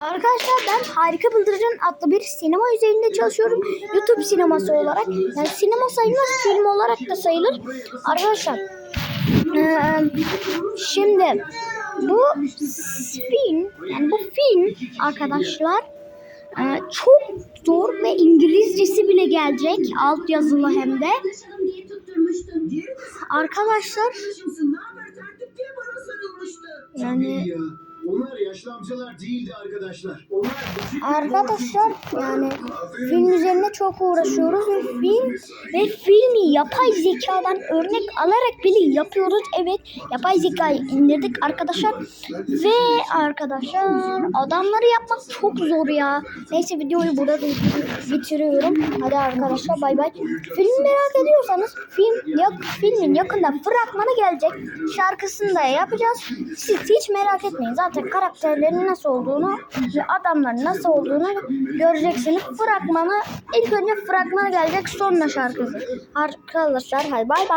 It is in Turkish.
Arkadaşlar ben Harika Bıldırcın adlı bir sinema üzerinde çalışıyorum. YouTube sineması olarak. Yani sinema sayılmaz, film olarak da sayılır. Arkadaşlar şimdi bu film, yani bu film arkadaşlar çok zor ve İngilizcesi bile gelecek. Alt yazılı hem de. Arkadaşlar yani Ya, onlar yaşlı amcalar değildi arkadaşlar. Onlar Arkadaşlar yani film üzerine çok uğraşıyoruz ve film ve filmi yapay zekadan örnek alarak bile yapıyoruz. Evet yapay zekayı indirdik arkadaşlar ve arkadaşlar adamları yapmak çok zor ya. Neyse videoyu burada bitiriyorum. Hadi arkadaşlar bay bay. Film merak ediyorsanız film yak, filmin yakında fragmanı gelecek. Şarkısını da yapacağız. Siz hiç merak etmeyin. Zaten karakterlerin nasıl olduğunu ve adamların nasıl olduğunu göreceksiniz. Fragmanı ilk önce fragmanı gelecek sonra şarkısı. Arkadaşlar hadi bay bay.